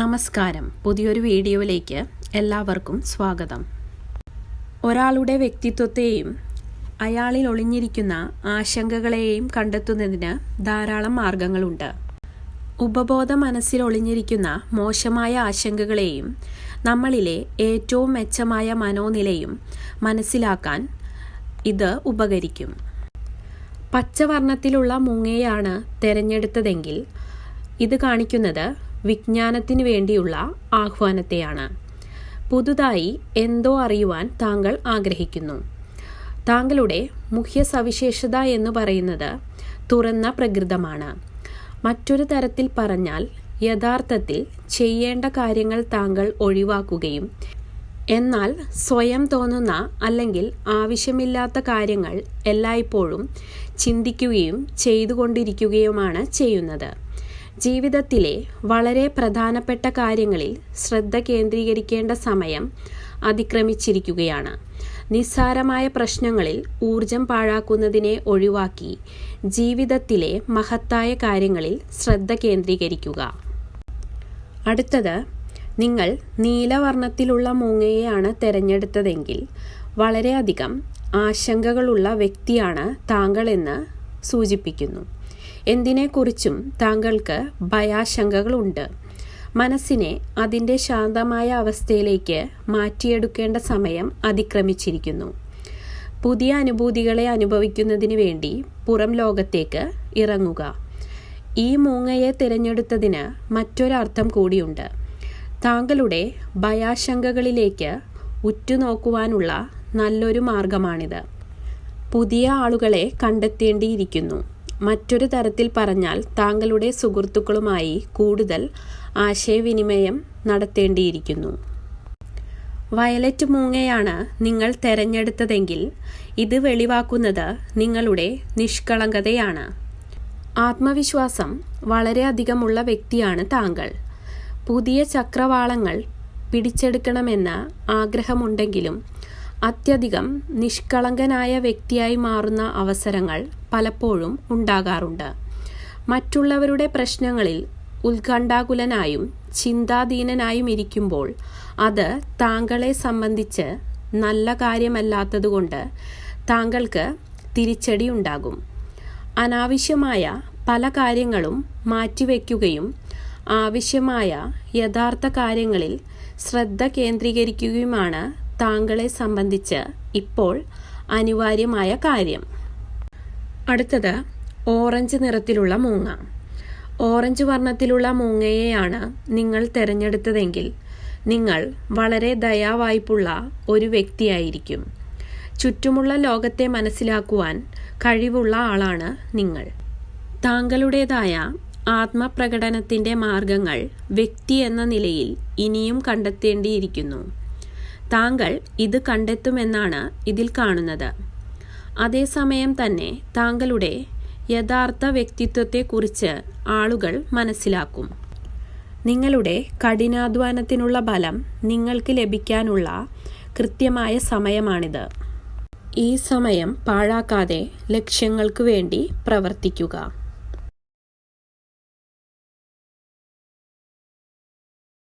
നമസ്കാരം. പുതിയൊരു വീഡിയോയിലേക്ക് എല്ലാവർക്കും സ്വാഗതം. ഒരാളുടെ വ്യക്തിത്വത്തെയും അയാളിൽ ഒളിഞ്ഞിരിക്കുന്ന ആശങ്കകളെയും കണ്ടെത്തുന്നതിന് ധാരാളം മാർഗങ്ങളുണ്ട്. ഉപബോധ മനസ്സിൽ ഒളിഞ്ഞിരിക്കുന്ന മോശമായ ആശങ്കകളെയും നമ്മളിലെ ഏറ്റവും മെച്ചമായ മനോനിലയും മനസ്സിലാക്കാൻ ഇത് ഉപകരിക്കും. പച്ചവർണത്തിലുള്ള മൂങ്ങയാണ് തിരഞ്ഞെടുത്തതെങ്കിൽ ഇത് കാണിക്കുന്നത് വിജ്ഞാനത്തിന് വേണ്ടിയുള്ള ആഹ്വാനത്തെയാണ്. പുതുതായി എന്തോ അറിയുവാൻ താങ്കൾ ആഗ്രഹിക്കുന്നു. താങ്കളുടെ മുഖ്യ സവിശേഷത എന്ന് പറയുന്നത് തുറന്ന പ്രകൃതമാണ്. മറ്റൊരു തരത്തിൽ പറഞ്ഞാൽ യഥാർത്ഥത്തിൽ ചെയ്യേണ്ട കാര്യങ്ങൾ താങ്കൾ ഒഴിവാക്കുകയും എന്നാൽ സ്വയം തോന്നുന്ന അല്ലെങ്കിൽ ആവശ്യമില്ലാത്ത കാര്യങ്ങൾ എല്ലായ്പ്പോഴും ചിന്തിക്കുകയും ചെയ്തുകൊണ്ടിരിക്കുകയുമാണ് ചെയ്യുന്നത്. ജീവിതത്തിലെ വളരെ പ്രധാനപ്പെട്ട കാര്യങ്ങളിൽ ശ്രദ്ധ കേന്ദ്രീകരിക്കേണ്ട സമയം അതിക്രമിച്ചിരിക്കുകയാണ്. നിസ്സാരമായ പ്രശ്നങ്ങളിൽ ഊർജം പാഴാക്കുന്നതിനെ ഒഴിവാക്കി ജീവിതത്തിലെ മഹത്തായ കാര്യങ്ങളിൽ ശ്രദ്ധ കേന്ദ്രീകരിക്കുക. അടുത്തത് നിങ്ങൾ നീലവർണത്തിലുള്ള മൂങ്ങയെയാണ് തിരഞ്ഞെടുത്തതെങ്കിൽ വളരെയധികം ആശങ്കകളുള്ള വ്യക്തിയാണ് താങ്കളെന്ന് സൂചിപ്പിക്കുന്നു. എന്തിനെക്കുറിച്ചും താങ്കൾക്ക് ഭയാശങ്കകളുണ്ട്. മനസ്സിനെ അതിന്റെ ശാന്തമായ അവസ്ഥയിലേക്ക് മാറ്റിയെടുക്കേണ്ട സമയം അതിക്രമിച്ചിരിക്കുന്നു. പുതിയ അനുഭൂതികളെ അനുഭവിക്കുന്നതിന് വേണ്ടി പുറം ലോകത്തേക്ക് ഇറങ്ങുക. ഈ മൂങ്ങയെ തിരഞ്ഞെടുത്തതിന് മറ്റൊരർത്ഥം കൂടിയുണ്ട്. താങ്കളുടെ ഭയാശങ്കകളിലേക്ക് ഉറ്റുനോക്കുവാനുള്ള നല്ലൊരു മാർഗമാണിത്. പുതിയ ആളുകളെ കണ്ടെത്തേണ്ടിയിരിക്കുന്നു. മറ്റൊരു തരത്തിൽ പറഞ്ഞാൽ താങ്കളുടെ സുഹൃത്തുക്കളുമായി കൂടുതൽ ആശയവിനിമയം നടത്തേണ്ടിയിരിക്കുന്നു. വയലറ്റ് മൂങ്ങയാണ് നിങ്ങൾ തെരഞ്ഞെടുത്തതെങ്കിൽ ഇത് വെളിവാക്കുന്നത് നിങ്ങളുടെ നിഷ്കളങ്കതയാണ്. ആത്മവിശ്വാസം വളരെയധികമുള്ള വ്യക്തിയാണ് താങ്കൾ. പുതിയ ചക്രവാളങ്ങൾ പിടിച്ചെടുക്കണമെന്ന ആഗ്രഹമുണ്ടെങ്കിലും അത്യധികം നിഷ്കളങ്കനായ വ്യക്തിയായി മാറുന്ന അവസരങ്ങൾ പലപ്പോഴും ഉണ്ടാകാറുണ്ട്. മറ്റുള്ളവരുടെ പ്രശ്നങ്ങളിൽ ഉത്കണ്ഠാകുലനായും ചിന്താധീനനായും ഇരിക്കുമ്പോൾ അത് താങ്കളെ സംബന്ധിച്ച് നല്ല കാര്യമല്ലാത്തതുകൊണ്ട് താങ്കൾക്ക് തിരിച്ചടി ഉണ്ടാകും അനാവശ്യമായ പല കാര്യങ്ങളും മാറ്റിവെക്കുകയും ആവശ്യമായ യഥാർത്ഥ കാര്യങ്ങളിൽ ശ്രദ്ധ കേന്ദ്രീകരിക്കുകയുമാണ് താങ്കളെ സംബന്ധിച്ച് ഇപ്പോൾ അനിവാര്യമായ കാര്യം. അടുത്തത് ഓറഞ്ച് നിറത്തിലുള്ള മൂങ്ങ. ഓറഞ്ച് വർണത്തിലുള്ള മൂങ്ങയെയാണ് നിങ്ങൾ തിരഞ്ഞെടുത്തതെങ്കിൽ നിങ്ങൾ വളരെ ദയാവായ്പുള്ള ഒരു വ്യക്തിയായിരിക്കും. ചുറ്റുമുള്ള ലോകത്തെ മനസ്സിലാക്കുവാൻ കഴിവുള്ള ആളാണ് നിങ്ങൾ. താങ്കളുടേതായ ആത്മപ്രകടനത്തിന്റെ മാർഗങ്ങൾ വ്യക്തി എന്ന നിലയിൽ ഇനിയും കണ്ടെത്തേണ്ടിയിരിക്കുന്നു. താങ്കൾ ഇത് കണ്ടെത്തുമെന്നാണ് ഇതിൽ കാണുന്നത്. അതേസമയം തന്നെ താങ്കളുടെ യഥാർത്ഥ വ്യക്തിത്വത്തെക്കുറിച്ച് ആളുകൾ മനസ്സിലാക്കും. നിങ്ങളുടെ കഠിനാധ്വാനത്തിനുള്ള ഫലം നിങ്ങൾക്ക് ലഭിക്കാനുള്ള കൃത്യമായ സമയമാണിത്. ഈ സമയം പാഴാക്കാതെ ലക്ഷ്യങ്ങൾക്ക് വേണ്ടി പ്രവർത്തിക്കുക.